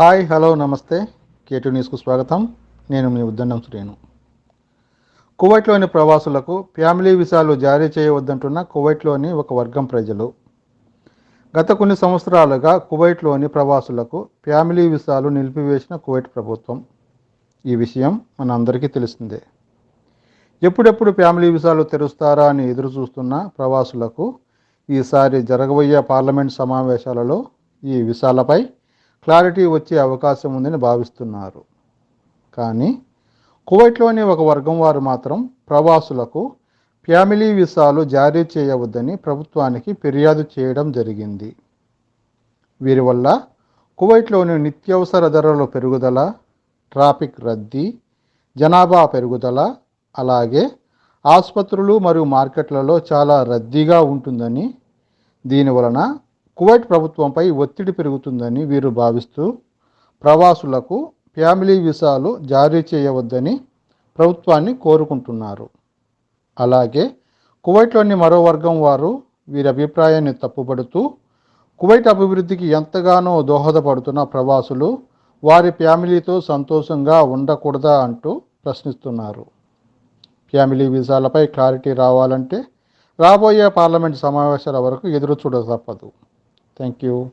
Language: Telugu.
హాయ్ హలో నమస్తే. కేటీ న్యూస్కు స్వాగతం. నేను మీ ఉద్దండం శ్రీను కువైట్లోని ప్రవాసులకు ఫ్యామిలీ వీసాలు జారీ చేయవద్దంటున్న కువైట్లోని ఒక వర్గం ప్రజలు. గత కొన్ని సంవత్సరాలుగా కువైట్లోని ప్రవాసులకు ఫ్యామిలీ వీసాలు నిలిపివేసిన కువైట్ ప్రభుత్వం. ఈ విషయం మన అందరికీ తెలిసిందే. ఎప్పుడెప్పుడు ఫ్యామిలీ వీసాలు తెరుస్తారా అని ఎదురు చూస్తున్న ప్రవాసులకు ఈసారి జరగబోయే పార్లమెంట్ సమావేశాలలో ఈ వీసాలపై క్లారిటీ వచ్చే అవకాశం ఉందని భావిస్తున్నారు. కానీ కువైట్లోని ఒక వర్గం వారు మాత్రం ప్రవాసులకు ఫ్యామిలీ వీసాలు జారీ చేయవద్దని ప్రభుత్వానికి ఫిర్యాదు చేయడం జరిగింది. వీరి వల్ల కువైట్లోని నిత్యావసర ధరల పెరుగుదల ట్రాఫిక్ రద్దీ జనాభా పెరుగుదల అలాగే ఆసుపత్రులు మరియు మార్కెట్లలో చాలా రద్దీగా ఉంటుందని దీనివలన కువైట్ ప్రభుత్వంపై ఒత్తిడి పెరుగుతుందని వీరు భావిస్తూ ప్రవాసులకు ఫ్యామిలీ వీసాలు జారీ చేయవద్దని ప్రభుత్వాన్ని కోరుకుంటున్నారు. అలాగే కువైట్లోని మరో వర్గం వారు వీరి అభిప్రాయాన్ని తప్పుపడుతూ కువైట్ అభివృద్ధికి ఎంతగానో దోహదపడుతున్న ప్రవాసులు వారి ఫ్యామిలీతో సంతోషంగా ఉండకూడదా అంటూ ప్రశ్నిస్తున్నారు. ఫ్యామిలీ వీసాలపై క్లారిటీ రావాలంటే రాబోయే పార్లమెంట్ సమావేశాల వరకు ఎదురు చూడ తప్పదు Thank you.